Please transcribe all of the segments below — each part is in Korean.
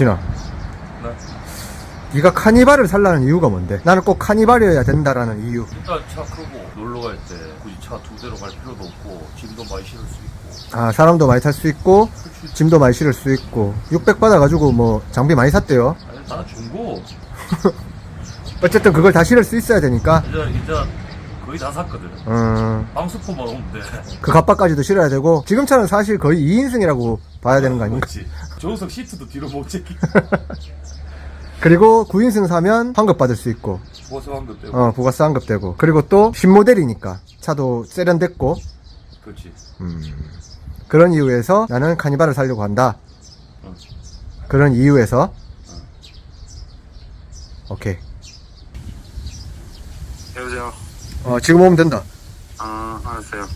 진아. 네. 네가 카니발을 살라는 이유가 뭔데? 나는 꼭 카니발이어야 된다라는 이유. 일단 차 크고 놀러 갈 때 굳이 차 두 대로 갈 필요도 없고 짐도 많이 실을 수 있고. 아 사람도 많이 탈 수 있고 짐도 많이 실을 수 있고. 600 받아가지고 뭐 장비 많이 샀대요. 아니 다 중고 어쨌든 그걸 다 실을 수 있어야 되니까. 이제 이제 거의 다 샀거든. 음, 방수포만 오면 돼. 그 갑박까지도 실어야 되고 지금 차는 사실 거의 2인승이라고 봐야 되는 거 아닌가? 그렇지. 조수석 시트도 뒤로 못 제끼 그리고 9인승 사면 환급 받을 수 있고. 보수 한 것 때문에 어 부가세 환급 되고. 그리고 또 신모델이니까. 차도 세련됐고. 그렇지. 음, 그런 이유에서 나는 카니발을 살려고 한다. 응. 그런 이유에서. 오케이. 여보세요. 어 지금 오면 된다. 아, 알았어요.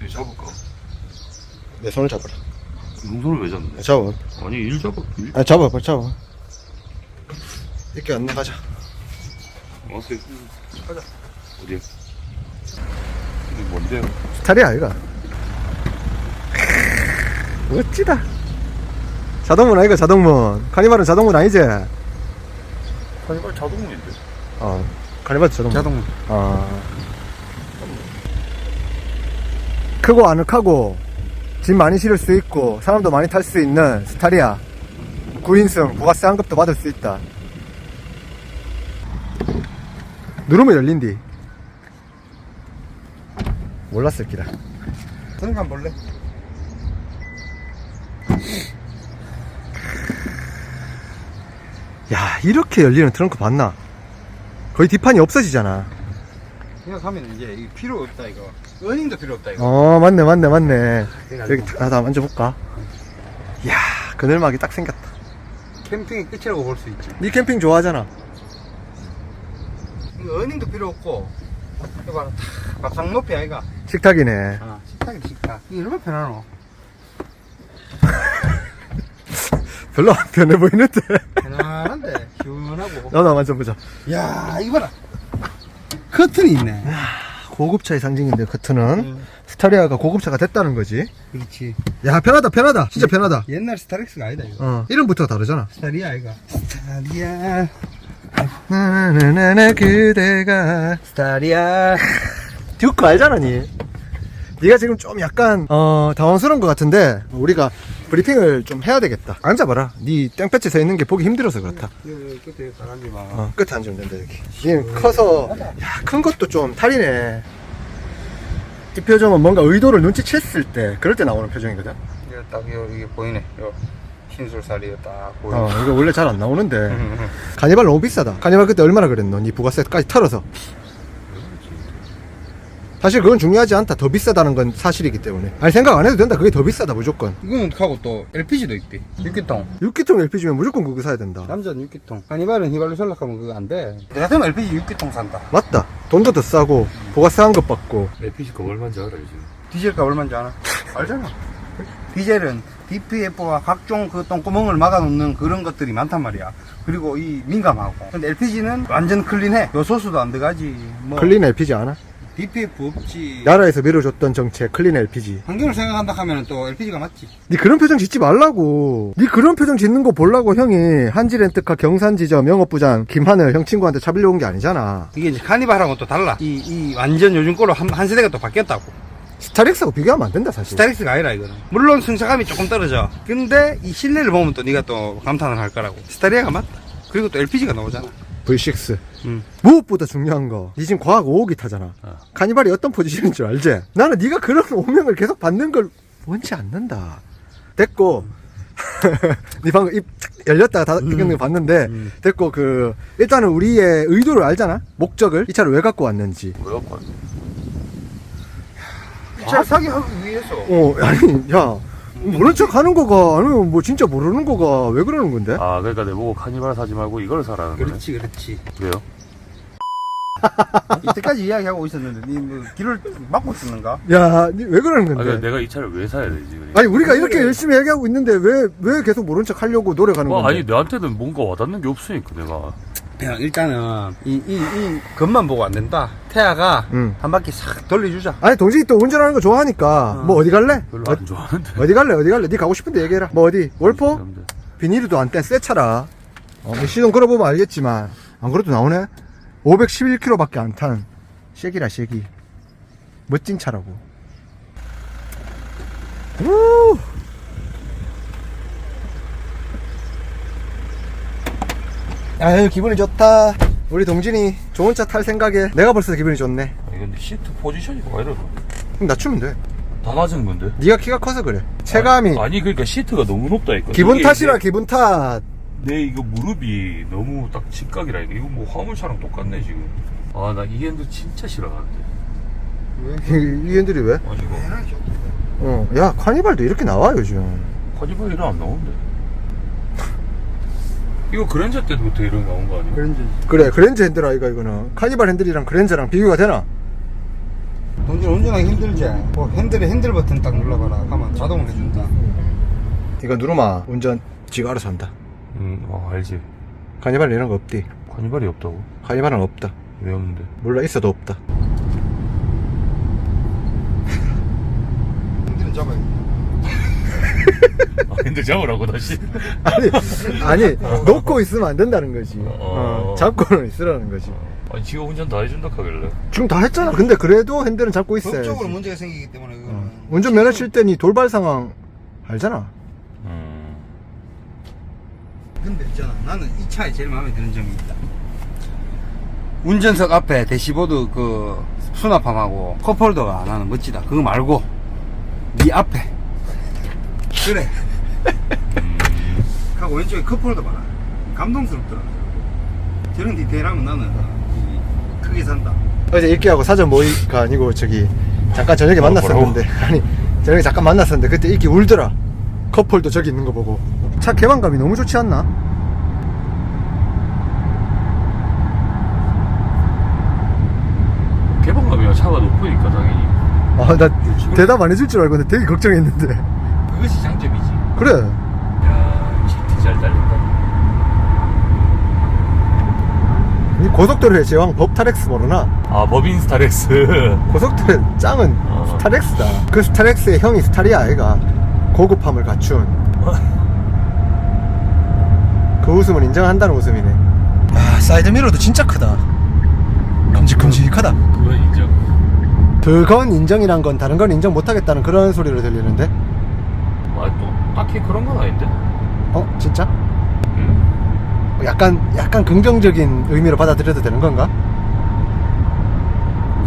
일 잡을까? 내 손을 잡아라. 용서를 왜 잡네? 잡아. 아니 일 잡아 일. 아 잡아 빨리 잡아. 이렇게 안 나가자. 어떻게 가자. 어디 뭔데요? 스타리야 이가. 멋지다. 자동문 아이가 자동문. 카니발은 자동문 아니지? 카니발 자동문인데? 어 카니발도 자동문. 자동. 아 크고 아늑하고 짐 많이 실을 수 있고 사람도 많이 탈 수 있는 스타리아 9인승 부가세 환급도 받을 수 있다. 누르면 열린디 몰랐을 기다 등간 볼래? 야 이렇게 열리는 트렁크 봤나 거의 뒷판이 없어지잖아 생각하면 이제 필요 없다 이거. 은인도 필요 없다 이거. 어 맞네 맞네 맞네 그래가지고. 여기 나도 한번 만져볼까 이야 그늘막이 딱 생겼다 캠핑의 끝이라고 볼 수 있지. 니 캠핑 좋아하잖아 은인도 필요 없고. 이거 봐라. 탁, 밥상 높이 아이가. 식탁이네 아, 식탁이 식탁. 이게 얼마나 편하노? 별로 안 편해 보이는데 편안한데 시원하고. 나도 한번 만져보자 야, 이거 봐라. 커튼이 있네. 고급차의 상징인데 커튼은 음. 스타리아가 고급차가 됐다는 거지 그렇지. 야 편하다 편하다 진짜 편하다 옛날 스타렉스가 아니다 이거. 어 이름부터가 다르잖아 스타리아 아이가. 스타리아. 나나나나 그대가 스타리아. 듀크 알잖아 니. 니가 지금 좀 약간 어 당황스러운 것 같은데 우리가 브리핑을 좀 해야 되겠다. 앉아봐라. 니 땡볕에 서 있는 게 보기 힘들어서 그렇다. 여기 끝에 가라앉지 마. 어 끝에 앉으면 된다 여기 지금 커서 야 큰 것도 좀 탈이네. 이 표정은 뭔가 의도를 눈치챘을 때 그럴 때 나오는 표정이거든. 이거 딱 이거 이게 보이네. 요 흰술살이 딱 보이네. 어 이거 원래 잘 안 나오는데. 음, 카니발 너무 비싸다. 카니발 그때 얼마나 그랬노? 니 부가세까지 털어서 사실 그건 중요하지 않다 더 비싸다는 건 사실이기 때문에 아니 생각 안 해도 된다 그게 더 비싸다 무조건 이건 하고 또 LPG도 있대. 6기통. 6기통 LPG면 무조건 그거 사야 된다 남자는 6기통. 카니발은 휘발유 전락하면 그거 안 돼. 내 같으면 LPG 6기통 산다. 맞다 돈도 더 싸고 부가세 한것 받고 LPG 그거 얼마인지 알아 요즘 디젤값 얼마인지 아나? 알잖아. 디젤은 DPF와 각종 그 똥구멍을 막아놓는 그런 것들이 많단 말이야. 그리고 이 민감하고. 근데 LPG는 완전 클린해. 요소수도 안 들어가지. 뭐 클린 LPG 아 나? DPF 없지. 나라에서 밀어줬던 정책 클린 LPG 환경을 생각한다 하면 또 LPG가 맞지. 니 그런 표정 짓지 말라고 니 그런 표정 짓는 거 보려고 형이 한지렌트카 경산지점 영업부장 김하늘 형 친구한테 잡으려고 온게 아니잖아 이게 이제 카니발하고 또 달라. 이, 이 완전 요즘 거로 한, 한 세대가 또 바뀌었다고. 스타렉스하고 비교하면 안 된다 사실 스타렉스가 아니라 이거는. 물론 승차감이 조금 떨어져. 근데 이 실내를 보면 또 네가 또 감탄을 할 거라고. 스타리아가 맞다. 그리고 또 LPG가 나오잖아. V6 음. 무엇보다 중요한 거, 니 지금 과학 5호기 타잖아. 어. 카니발이 어떤 포지션인 줄 알지? 나는 네가 그런 오명을 계속 받는 걸 원치 않는다. 됐고, 니 방금 입착 열렸다가 닫는 거 봤는데, 음. 됐고, 그, 일단은 우리의 의도를 알잖아? 목적을? 이 차를 왜 갖고 왔는지. 왜 갖고 왔어? 차 사기 하기 위해서. 어, 아니, 야, 모른 척 하는 거가, 아니면 뭐 진짜 모르는 거가 왜 그러는 건데? 아 그러니까 내 보고 카니발 사지 말고 이걸 사라는 거네 그렇지, 그렇지. 왜요? 이때까지 이야기하고 있었는데 니뭐 길을 막고 있었는가? 야, 니왜 그러는 아, 건데? 그러니까 내가 이 차를 왜 사야 되지? 그러니까. 아니 우리가 이렇게 열심히 얘기하고 있는데 왜 왜 계속 모른 척 하려고 노력하는 뭐, 건데? 아니 내한테는 뭔가 와닿는 게 없으니까 내가 그냥 일단은 이, 이, 이 겉만 보고 안 된다. 태아가 응. 한 바퀴 싹 돌려주자. 아니 동진이 또 운전하는 거 좋아하니까 어. 뭐 어디 갈래? 별로 어, 안 좋아하는데. 어디 갈래? 어디 갈래? 네 가고 싶은데 얘기해라. 뭐 어디? 월포? 사람들. 비닐도 안뗀새 차라. 어, 뭐 시동 걸어보면 알겠지만 안 그래도 나오네. 511km밖에 안 탄 쉐기라 쉐기. 멋진 차라고. 우! 아유 기분이 좋다. 우리 동진이 좋은 차 탈 생각에 내가 벌써 기분이 좋네. 근데 시트 포지션이 왜 이러나? 그럼 낮추면 돼. 다 낮은 건데? 네가 키가 커서 그래. 체감이 아니, 아니 그러니까 시트가 너무 높다니까. 기분 이게 탓이라 내- 기분 탓. 내 이거 무릎이 너무 딱 직각이라니까. 이거 뭐 화물차랑 똑같네 지금. 아 나 이 핸들 진짜 싫어하는데. 이, 이 핸들이 왜? 아니 이거 어, 야 카니발도 이렇게 나와 요즘. 카니발 이런 안 나오는데. 이거 그랜저 때부터 이런 거 나온 거 아니야? 그런지. 그래 그랜저 핸들 아이가 이거는 카니발 핸들이랑 그랜저랑 비교가 되나? 동진 운전하기 힘들지? 뭐 핸들에 핸들 버튼 딱 눌러봐라. 가면 자동으로 해준다. 이거 누르마 운전 지가 알아서 한다. 응, 아 알지. 카니발 이런 거 없디. 카니발이 없다고? 카니발은 없다. 왜 없는데? 몰라 있어도 없다. 핸들은 잡아야 돼. 아 핸들 잡으라고 다시. 아니 아니 놓고 있으면 안 된다는 거지. 어, 어. 잡고는 있으라는 거지. 아니 지가 운전 다 해준다 하길래. 지금 다 했잖아. 근데 그래도 핸들은 잡고 있어야지. 법적으로 문제가 생기기 때문에 그거는. 어. 운전면허 칠 때니 돌발 상황 알잖아. 음. 근데 있잖아 나는 이 차에 제일 마음에 드는 점이 있다 운전석 앞에 대시보드 그 수납함하고 컵홀더가 나는 멋지다 그거 말고 네 앞에 그래. 하고 왼쪽에 컵홀더 봐라 감동스럽더라. 저런 디테일하면 나는 이 크게 산다. 어제 일기하고 사전 모의가 아니고 저기 잠깐 저녁에 어, 만났었는데. 아니 저녁에 잠깐 만났었는데 그때 일기 울더라. 커플도 저기 있는 거 보고. 차 개방감이 너무 좋지 않나? 개방감이야. 차가 높으니까 당연히. 아나 대답 안 해줄 줄 알고 근데 되게 걱정했는데 그것이 장점이지 그래 야 GT 잘 달린다. 이 고속도로의 제왕 법타렉스 모르나? 아 법인 스타렉스. 고속도로의 짱은 어. 스타렉스다 그 스타렉스의 형이 스타리아 아이가 고급함을 갖춘 그 웃음은 인정한다는 웃음이네 아 사이드미러도 진짜 크다 큼직큼직하다 그건 인정. 그건 인정이란 건 다른 건 인정 못하겠다는 그런 소리로 들리는데 아또 딱히 그런 건 아닌데. 어 진짜? 음. 약간 약간 긍정적인 의미로 받아들여도 되는 건가?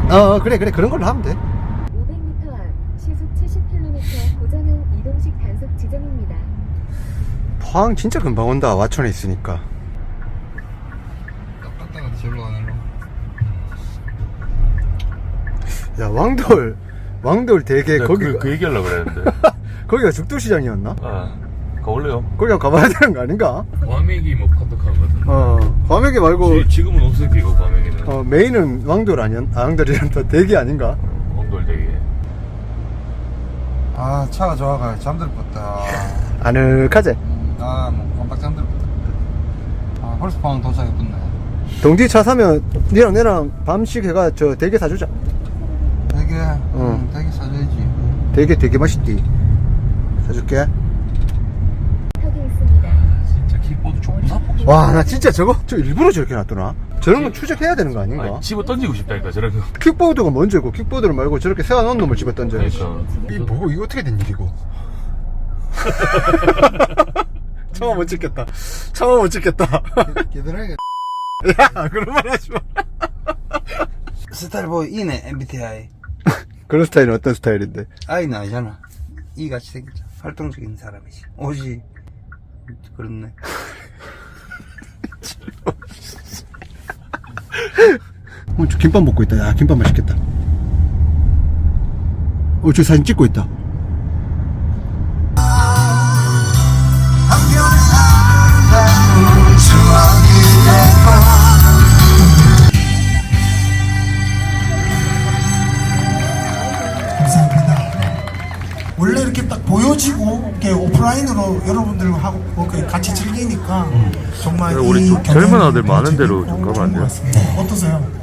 어 그래 그래 그런 걸로 하면 돼 500m 앞 시속 70km 고정형 이동식 단속 지점입니다. 포항 진짜 금방 온다 와천에 있으니까 딱딱하게 절로 가는 로야 왕돌 왕돌 되게 거기 그, 그 얘기하려고 그랬는데. 거기가 죽도시장이었나? 아 가볼래요? 거기 가봐야 되는 거 아닌가? 과메기 뭐 판독하거든. 어 과메기 말고 지- 지금은 없을게요 과메기는. 어 메인은 왕돌 아니었 아 왕돌이란 또 대기 아닌가? 엉돌 되게. 아 차가 좋아가 잠들었다 아늑하지? 아뭐 깜빡 잠들었다 아 벌써 방금 도착했겠네 동지 차 사면 니랑 내랑 밤식 해가 저 대게 사주자 되게 어. 음, 되게 사줘야지 되게 되게 맛있디 진짜 킥보드 존나 폭. 와 나 진짜 저거 저 일부러 저렇게 놔두나? 저런 건 추적해야 되는 거 아닌가? 아니, 집어 던지고 싶다니까 저런 거. 킥보드가 먼저고 킥보드를 말고 저렇게 세워놓은 놈을 집어 던져야지. 그러니까. 이 뭐고 이거 어떻게 된 일이고? 차마 못 찍겠다. 차마 못 찍겠다. 얘들아 야 그런 말 하지 마. 스타일 보이 이네 MBTI 그런 스타일은 어떤 스타일인데? I는 아니잖아. E 같이 생겼잖아 활동적인 사람이지. 오지. 그렇네. 어, 저 김밥 먹고 있다. 야 김밥 맛있겠다. 어 저 사진 찍고 있다 원래 이렇게 딱 보여지고 이렇게 오프라인으로 여러분들과 하고 이렇게 같이 즐기니까 정말 그래, 우리 이 젊은 아들 많은 데로 좀 가면 안 돼요? 같습니다. 어떠세요?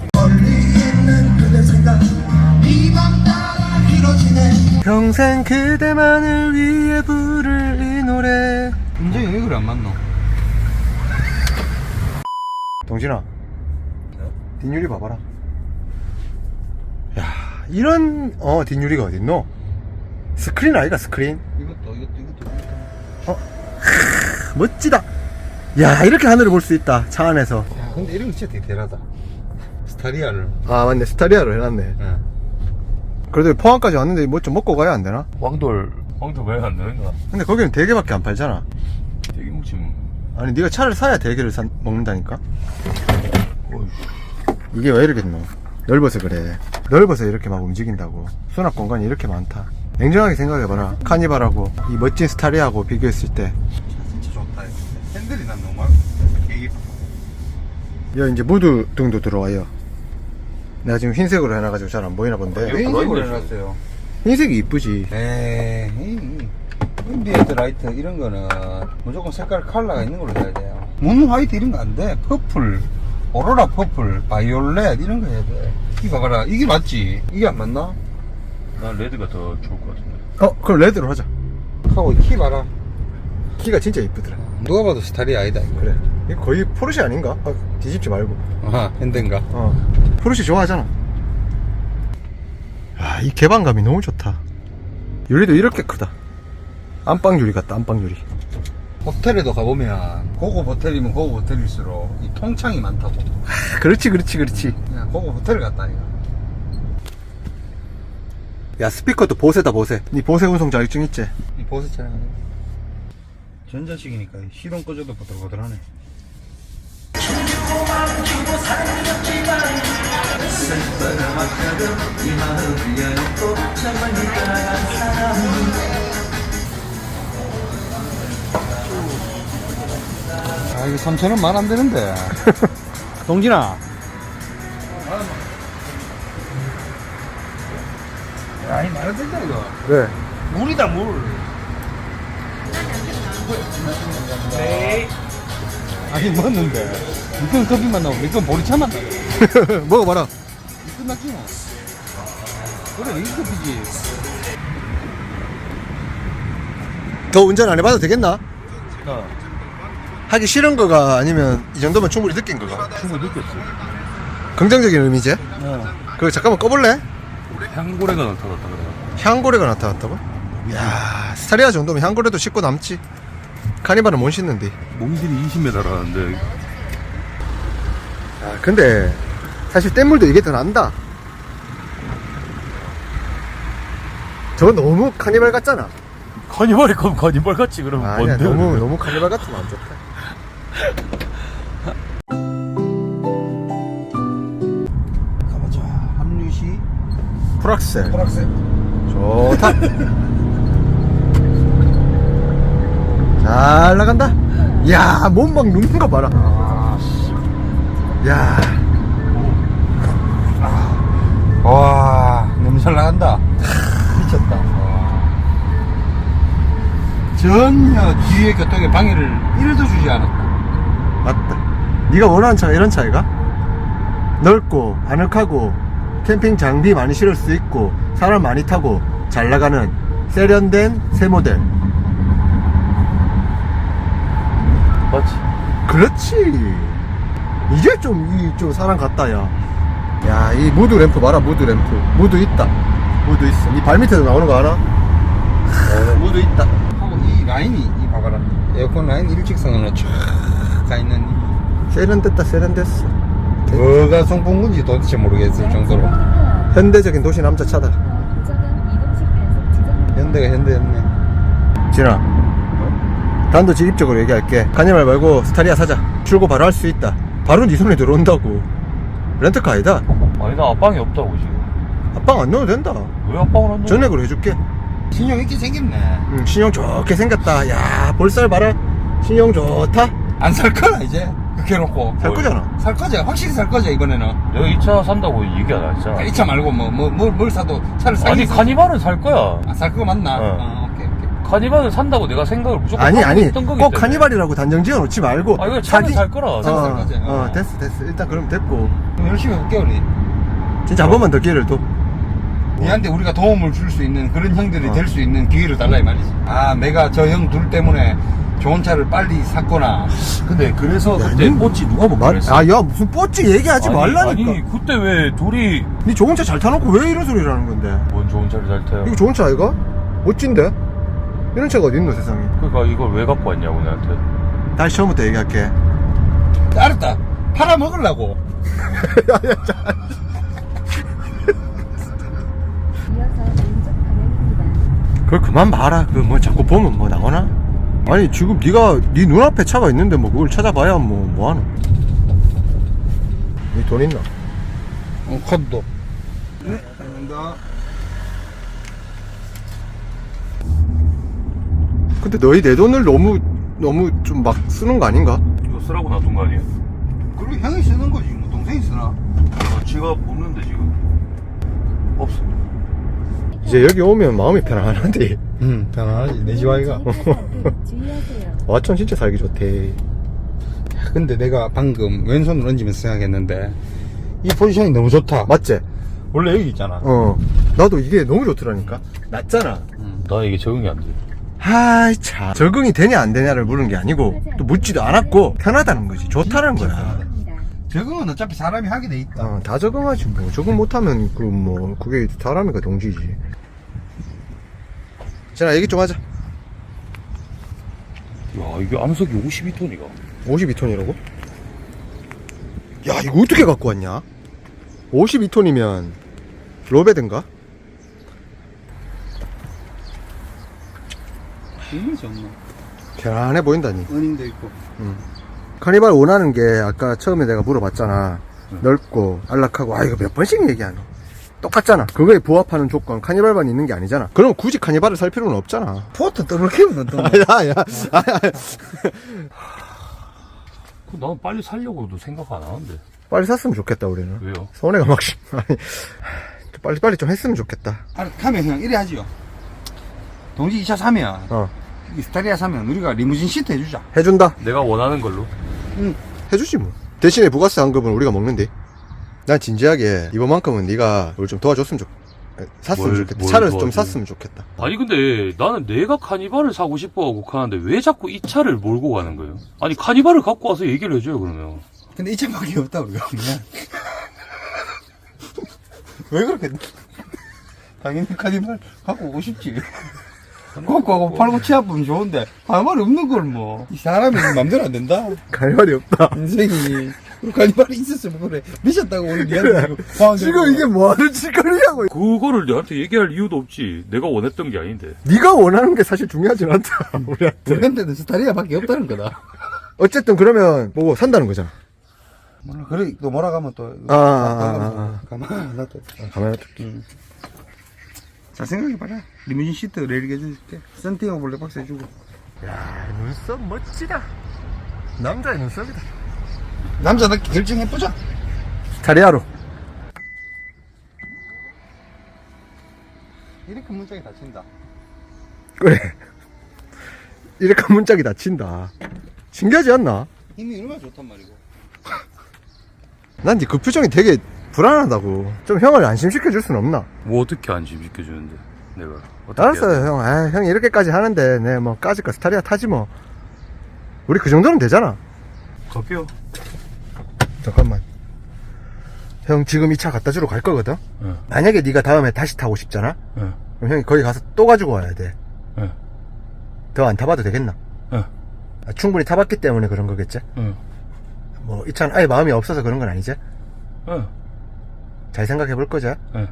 평생 그대만을 위해 부를 이 노래 인정이 왜 그래 안 맞노? 동진아 뒷유리 봐봐라 야 이런 어 뒷유리가 어딨노 스크린 아이가 스크린? 이것도 이것도 이것도. 멋지다. 야 이렇게 하늘을 볼 수 있다 차 안에서. 야 근데 이런 거 진짜 디테일하다. 스타리아를. 아 맞네. 스타리아로 해놨네. 예. 그래도 포항까지 왔는데 뭐 좀 먹고 가야 안 되나? 왕돌 왕돌 왜 안 되는가? 근데 거기는 대게밖에 안 팔잖아. 되게 묵지 뭐. 아니 네가 차를 사야 대게를 사, 먹는다니까. 이게 왜 이러겠노? 넓어서 그래. 넓어서 이렇게 막 움직인다고. 수납 공간이 이렇게 많다 냉정하게 생각해봐라. 카니발하고 이 멋진 스타리아하고 비교했을 때. 진짜 좋다. 이거. 핸들이 난 너무 많아. 되게 여기 이제 무드 등도 들어와요. 내가 지금 흰색으로 해놔가지고 잘 안 보이나 본데. 왜 인식으로 블라인드 해놨어요? 흰색이 이쁘지. 에이 인비에드 라이트 이런 거는 무조건 색깔 컬러가 있는 걸로 해야 돼요. 문 화이트 이런 거 안돼. 퍼플 오로라 퍼플 바이올렛 이런 거 해야 돼. 이거 봐봐라. 이게 맞지? 이게 안 맞나? 난 레드가 더 좋을 것 같은데. 어 그럼 레드로 하자. 하고 키 봐라 키가 진짜 이쁘더라. 누가 봐도 스타리아 아니다 이거. 그래. 이거 거의 포르쉐 아닌가? 아, 뒤집지 말고. 아하 핸드인가? 어. 포르쉐 좋아하잖아. 아, 이 개방감이 너무 좋다. 유리도 이렇게 크다. 안방 유리 같다 안방 유리. 호텔에도 가보면 고급 호텔이면 고급 호텔일수록 이 통창이 많다고. 아, 그렇지 그렇지 그렇지. 그냥 고급 호텔 갔다 이거 야 스피커도 보세다 보세. 니 보세 운송 자격증 있지? 이 보스 차량. 전자식이니까 시동 꺼져도 보들보들하네. 아 이거 3천원 말 안 되는데. 동진아 아니 말안 된다 이거 왜? 물이다 물. 아니 맞는데 이건 커피만 나오고 이건 보리차만 나오고 먹어봐라 이 끝났지 뭐. 그래 이게 커피지. 더 운전 안 해봐도 되겠나? 나 하기 싫은 거가 아니면 이 정도면 충분히 느낀 거가 충분히 느꼈어. 긍정적인 의미지? 어. 그거 잠깐만 꺼볼래? 향고래가 나타났다 그래. 향고래가 나타났다고? 야 스타리아 정도면 향고래도 씻고 남지 카니발은 못 씻는데 몸길이 20m라는데 아, 근데 사실 뗏물도 이게 더 난다. 저거 너무 카니발 같잖아. 커니발이 그럼 커니발 같지 그럼 아니야, 뭔데? 너무? 너무 카니발 같으면 안 좋다. 프락셀 프락셀. 좋다. 잘 나간다. 야, 몸 막 눕는 거 봐라. 아 씨. 야, 와 너무 잘 나간다. 미쳤다. 와. 전혀 뒤에 교통에 방해를 1도 주지 않았다. 맞다. 네가 원하는 차가 이런 차이가? 넓고 아늑하고 캠핑 장비 많이 실을 수 있고 사람 많이 타고 잘 나가는 세련된 새 모델. 맞지? 그렇지. 이제 좀, 이, 좀 사람 같다, 야. 야, 이 무드 램프 봐라, 무드 램프. 무드 있다. 무드 있어. 이 발밑에도 나오는 거 알아? 무드 있다. 하고 이 라인이 이 봐봐라. 에어컨 라인 일직선으로 쫙가 있는 이 세련됐다, 세련됐어. 뭐가 송풍군지 도대체 모르겠을 정도로 현대적인 도시 남자 차다. 지점입니다. 현대가 현대였네. 진아. 단도직입적으로 얘기할게. 카니발 말고 스타리아 사자. 출고 바로 할 수 있다. 바로 네 손에 들어온다고. 렌트카 아니다. 아니 나 앞방이 없다고 지금. 앞방 안 넣어도 된다. 왜 앞방을 안 넣어? 전액으로 해줄게. 신용 있게 생겼네. 음, 신용 좋게 생겼다. 야, 볼살 봐라. 신용 좋다. 안 살 거라 이제. 이렇게 해놓고. 살 거잖아. 살 거지? 확실히 살 거지, 이번에는. 내가 이 차 산다고 얘기 안 했잖아. 이 차 말고 뭐, 뭐, 뭘, 뭘 사도 차를 사긴 아니, 사- 카니발은 살 거야. 아, 살 거 맞나? 어. 아, 오케이, 오케이. 카니발은 산다고 내가 생각을 무조건 아니 하고 아니 있던 거기 꼭 때문에. 카니발이라고 단정 지어 놓지 말고 아, 이거 차는 살 거라. 차는 살 어, 거지. 어, 어. 됐어 됐어 일단 그럼 됐고 그럼 열심히 해볼게, 우리. 진짜 한 번만 더 기회를 둬 니한테 우리가 도움을 줄 수 있는 그런 형들이 어. 될 수 있는 기회를 달라, 이 말이지. 아, 내가 저 형 둘 때문에 좋은 차를 빨리 샀거나. 근데 그래서 야, 그때 니- 뽀찌 누가 보고 그랬어? 아 야 무슨 뽀찌 얘기하지 아니, 말라니까 아니, 그때 왜 둘이 니 좋은 차 잘 타놓고 왜 이런 소리를 하는 건데 뭔 좋은 차를 잘 타요? 이거 좋은 차 아이가? 멋진데? 이런 차가 어딨노 세상에 그러니까 이걸 왜 갖고 왔냐고 내한테. 다시 처음부터 얘기할게 알았다. 팔아 먹으려고. 이어서 왼쪽 방향입니다. 그걸 그만 봐라 그 뭐 자꾸 보면 뭐 나오나? 아니 지금 네가 네 눈앞에 차가 있는데 뭐 그걸 찾아봐야 뭐 뭐하노 니돈 있나? 어, 카드도. 네, 감사합니다. 근데 너희 내 돈을 너무 너무 좀 막 쓰는 거 아닌가? 이거 쓰라고 놔둔 거 아니에요? 그리고 형이 쓰는 거지, 뭐, 동생이 쓰나? 아, 지갑 없는데 지금. 없어. 이제 여기 오면 마음이 편안한데 응, 편안하지. 내 않게 주의하세요. 와천 진짜 살기 좋대 근데 내가 방금 왼손으로 얹으면서 생각했는데, 이 포지션이 너무 좋다. 맞지? 원래 여기 있잖아. 어 나도 이게 너무 좋더라니까 낫잖아 나 이게 적응이 안 돼. 하이 참 적응이 되냐 안 되냐를 물은 게 아니고 또 묻지도 않았고 편하다는 거지 좋다는 거야. 적응은 어차피 사람이 하게 돼 있다. 어, 다 적응하지 뭐 적응 못하면 그 뭐 그게 사람이가 동지지 자 얘기 좀 하자 야, 이게 암석이 52톤이가. 52톤이라고? 야 이거 어떻게 갖고 왔냐 52톤이면 로베든가? 힘이 좋나? 편안해 보인다니 은인도 있고. 카니발 원하는 게 아까 처음에 내가 물어봤잖아 넓고 안락하고 아 이거 몇 번씩 얘기하노 똑같잖아 그거에 부합하는 조건 카니발만 있는 게 아니잖아 그럼 굳이 카니발을 살 필요는 없잖아 포트 더블키면 또. 야야 그 나는 빨리 살려고도 생각 안 하는데. 빨리 샀으면 좋겠다 우리는 왜요? 손해가 막 심- 아니 빨리 빨리 좀 했으면 좋겠다 아, 가면 그냥 이래 하지요. 동지 2차 사면, 어 이 스타리아 사면 우리가 리무진 시트 해주자. 해준다 내가 원하는 걸로. 해주지 뭐 대신에 부가세 환급은 우리가 먹는데 난 진지하게 이번만큼은 네가 우리 좀 도와줬으면 좋 샀으면 뭘- 좋겠다 뭘 차를 좀 도와줘? 샀으면 좋겠다 아니 근데 나는 내가 카니발을 사고 싶어하고 가는데 왜 자꾸 이 차를 몰고 가는 거예요? 아니 카니발을 갖고 와서 얘기를 해줘요 그러면. 근데 이 차밖에 없다, 우리가. 그냥. 왜 그렇게. 당연히 카니발 갖고 오고 싶지. 갖고 하고 팔고 치아보면 좋은데, 카니발이 없는 걸 뭐. 이 사람이 맘대로 안 된다. 카니발이 없다 인생이. 카니발이 있었으면 그래. 미쳤다고 오늘 니한테 지금. 지금 이게 뭐 하는 짓거리냐고 그거를 내한테 얘기할 이유도 없지. 내가 원했던 게 아닌데. 네가 원하는 게 사실 중요하진 않다 우리한테 우리한테는 스타리아 밖에 없다는 거다. 어쨌든 그러면 뭐 산다는 거잖아 몰라. 그래, 또 뭐라 가면 또. 아, 아, 아, 가만, 나 또. 가만히 놔둘게 잘 생각해봐라. 리무진 시트 레일 해줄게. 썬팅하고 블랙박스 해주고. 야 눈썹 멋지다 남자의 눈썹이다 남자답게 결정해보자. 자리하러 이렇게 문짝이 다친다. 그래 이렇게 문짝이 다친다 신기하지 않나? 힘이 얼마나 좋단 말이고. 난그 표정이 되게 불안하다고 좀 형을 안심시켜 줄 수는 없나? 뭐 어떻게 안심시켜주는데 내가. 어떻게 해야 알았어요 형 아, 형이 이렇게까지 하는데 내 뭐 까짓거 스타리아 타지 뭐 우리 그 정도는 되잖아 돼? 갈게요. 잠깐만 형 지금 이 차 갖다 주러 갈 거거든? 응. 만약에 네가 다음에 다시 타고 싶잖아? 응. 그럼 형이 거기 가서 또 가지고 와야 돼 응. 더안 타봐도 되겠나? 응. 아, 충분히 타봤기 때문에 그런 거겠지? 응. 뭐이 차는 아예 마음이 없어서 그런 건 아니지? 응. 잘 생각해 볼 거지? 응.